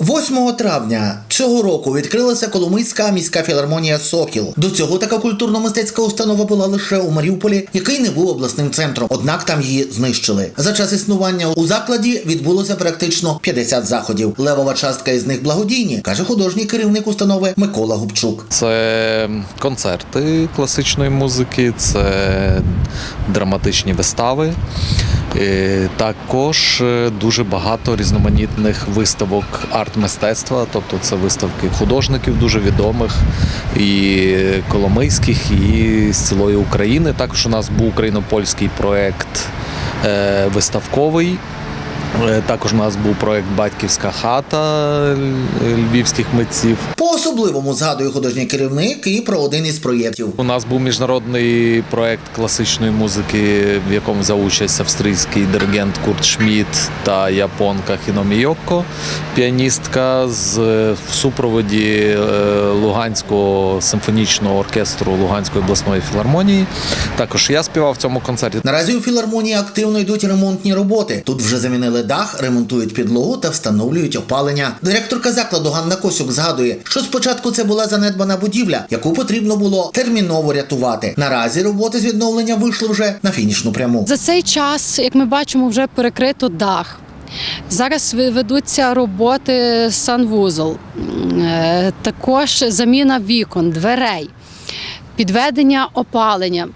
8 травня цього року відкрилася Коломийська міська філармонія Сокіл. До цього така культурно-мистецька установа була лише у Маріуполі, який не був обласним центром. Однак там її знищили. За час існування у закладі відбулося практично 50 заходів. Левова частка із них благодійні, каже художній керівник установи Микола Губчук. Це концерти класичної музики, це драматичні вистави. Е, Також е, дуже багато різноманітних виставок арт-мистецтва, тобто це виставки художників дуже відомих, і коломийських, і з цілої України. Також у нас був україно-польський проєкт е, виставковий. Е, Також у нас був проєкт Батьківська хата е, львівських митців. По особливому згадує художній керівник і про один із проєктів. У нас був міжнародний проект класичної музики, в якому взяв участь австрійський диригент Курт Шмідт та японка Хіномі Йокко, піаністка з в супроводі е, Луганського симфонічного оркестру Луганської обласної філармонії. Також я співав в цьому концерті. Наразі у філармонії активно йдуть ремонтні роботи. Тут вже замінили дах, ремонтують підлогу та встановлюють опалення. Директорка закладу Ганна Косюк згадує, що спочатку це була занедбана будівля, яку потрібно було терміново рятувати. Наразі роботи з відновлення вийшли вже на фінішну пряму. За цей час, як ми бачимо, вже перекрито дах. Зараз ведуться роботи санвузол, е, також заміна вікон, дверей, підведення опалення.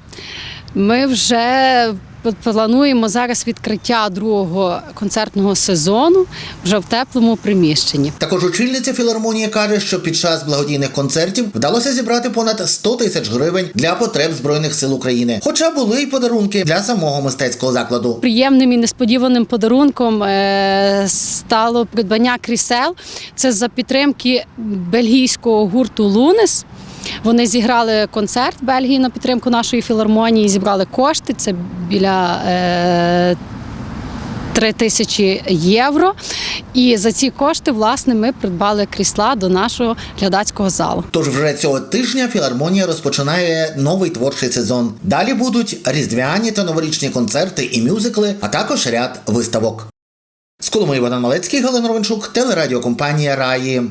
Ми вже плануємо зараз відкриття другого концертного сезону вже в теплому приміщенні. Також очільниця філармонії каже, що під час благодійних концертів вдалося зібрати понад 100 тисяч гривень для потреб збройних сил України. Хоча були й подарунки для самого мистецького закладу. Приємним і несподіваним подарунком е, стало придбання крісел. Це за підтримки бельгійського гурту Лунес. Вони зіграли концерт в Бельгії на підтримку нашої філармонії, зібрали кошти. Це біля е, 3 тисячі євро. І за ці кошти, власне, ми придбали крісла до нашого глядацького залу. Тож вже цього тижня філармонія розпочинає новий творчий сезон. Далі будуть різдвяні та новорічні концерти і мюзикли, а також ряд виставок. З Коломиї Богдан Малецький, Галина Ровенчук, телерадіокомпанія Раї.